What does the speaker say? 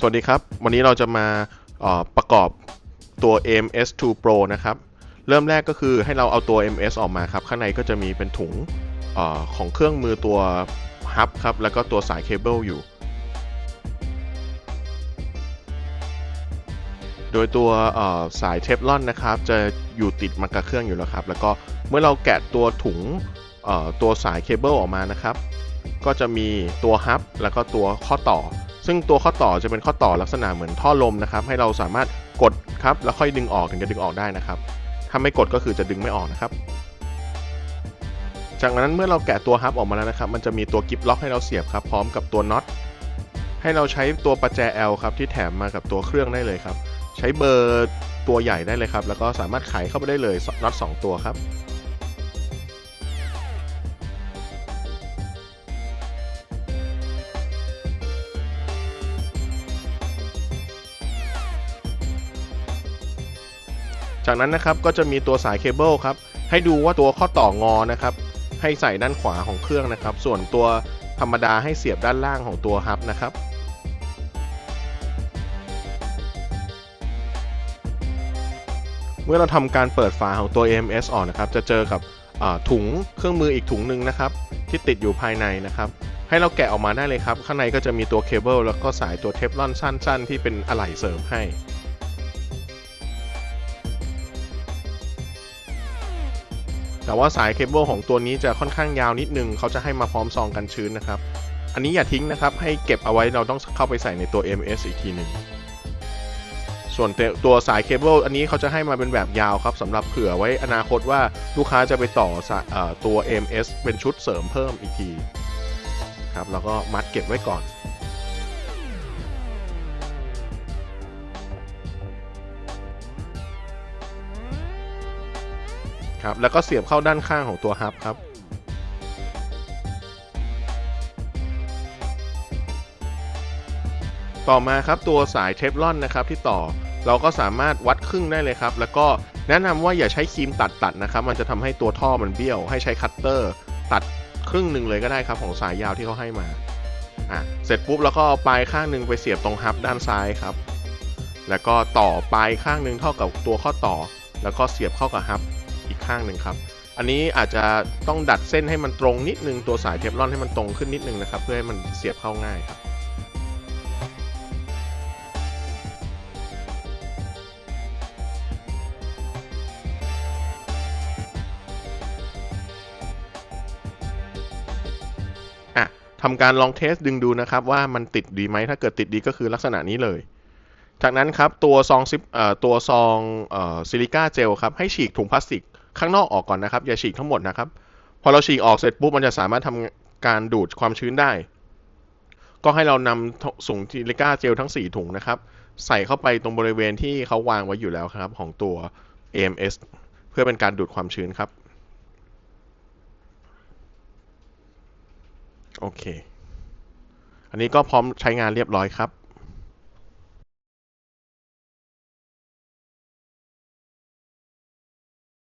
สวัสดีครับ วันนี้เราจะมาประกอบตัว AMS2 Pro นะครับ เริ่มแรกก็คือให้เราเอาตัว MS ออกมาครับ ข้างในก็จะมีเป็นถุงอของเครื่องมือตัวฮับครับ แล้วก็ตัวสายเคเบิลอยู่ โดยตัวสายเทฟลอนนะครับ จะอยู่ติดมากับเครื่องอยู่แล้วครับ แล้วก็เมื่อเราแกะตัวถุงตัวสายเคเบิลออกมานะครับ ก็จะมีตัวฮับแล้วก็ตัวข้อต่อ ซึ่งตัวข้อต่อจะเป็นข้อต่อลักษณะเหมือนท่อลมนะครับ ให้เราสามารถกดครับแล้วค่อยดึงออกถึงจะดึงออกได้นะครับ ถ้าไม่กดก็คือจะดึงไม่ออกนะครับ จากนั้นเมื่อเราแกะตัวฮับออกมาแล้วนะครับ มันจะมีตัวกิฟล็อกให้เราเสียบครับ พร้อมกับตัวน็อตให้เราใช้ตัวประแจ L ครับที่แถมมากับตัวเครื่องได้เลยครับ ใช้เบอร์ตัวใหญ่ได้เลยครับ แล้วก็สามารถไขเข้าไปได้เลยน็อต2ตัวครับ จากนั้นนะครับก็จะมีตัวสายเคเบิลครับให้ดูว่าตัวข้อต่องอนะครับให้ใส่ด้านขวาของเครื่องนะครับ ส่วนตัวธรรมดาให้เสียบด้านล่างของตัวฮับนะครับเมื่อเราทำการเปิดฝาของตัว AMS ออกนะครับ จะเจอกับถุงเครื่องมืออีกถุงหนึ่งนะครับ ที่ติดอยู่ภายในนะครับ ให้เราแกะออกมาได้เลยครับ ข้างในก็จะมีตัวเคเบิลแล้วก็สายตัวเทฟลอนสั้น ๆ ที่เป็นอะไหล่เสริมให้ แต่ว่าสายเคเบิลของตัวนี้จะค่อนข้างยาวนิดนึงเขาจะให้มาพร้อมซองกันชื้นนะครับ อันนี้อย่าทิ้งนะครับ ให้เก็บเอาไว้เราต้องเข้าไปใส่ในตัว MS อีกทีหนึ่งส่วนตัวสายเคเบิลอันนี้เขาจะให้มาเป็นแบบยาวครับสำหรับเผื่อไว้อนาคตว่าลูกค้าจะไปต่ออตัว MS เป็นชุดเสริมเพิ่มอีกทีครับแล้วก็มัดเก็บไว้ก่อน ครับ แล้วก็เสียบเข้าด้านข้างของตัวฮับครับ ต่อมาครับตัวสายเทฟลอนนะครับที่ต่อเราก็สามารถวัดครึ่งได้เลยครับ แล้วก็แนะนำว่าอย่าใช้ครีมตัดตัดนะครับ มันจะทำให้ตัวท่อมันเบี้ยว ให้ใช้คัตเตอร์ตัดครึ่งหนึ่งเลยก็ได้ครับของสายยาวที่เขาให้มา อะ เสร็จปุ๊บแล้วก็เอาปลายข้างหนึ่งไปเสียบตรงฮับด้านซ้ายครับ แล้วก็ต่อปลายข้างหนึ่งเท่ากับตัวข้อต่อ แล้วก็เสียบเข้ากับฮับ ข้างหนึ่งครับ อันนี้อาจจะต้องดัดเส้นให้มันตรงนิดนึงตัวสายเทฟลอนให้มันตรงขึ้นนิดนึงนะครับ เพื่อให้มันเสียบเข้าง่ายครับทำการลองเทสดึงดูนะครับว่ามันติดดีไหมถ้าเกิดติดดีก็คือลักษณะนี้เลย จากนั้นครับตัวซองซิปตัวซองออซิลิก้าเจลครับให้ฉีกถุงพลาสติก ข้างนอกออกก่อนนะครับ อย่าฉีกทั้งหมดนะครับ พอเราฉีกออกเสร็จปุ๊บมันจะสามารถทำการดูดความชื้นได้ ก็ให้เรานำถุงซิลิก้าเจลทั้ง 4 ถุงนะครับ ใส่เข้าไปตรงบริเวณที่เขาวางไว้อยู่แล้วครับ ของตัว AMS เพื่อเป็นการดูดความชื้นครับ โอเค อันนี้ก็พร้อมใช้งานเรียบร้อยครับ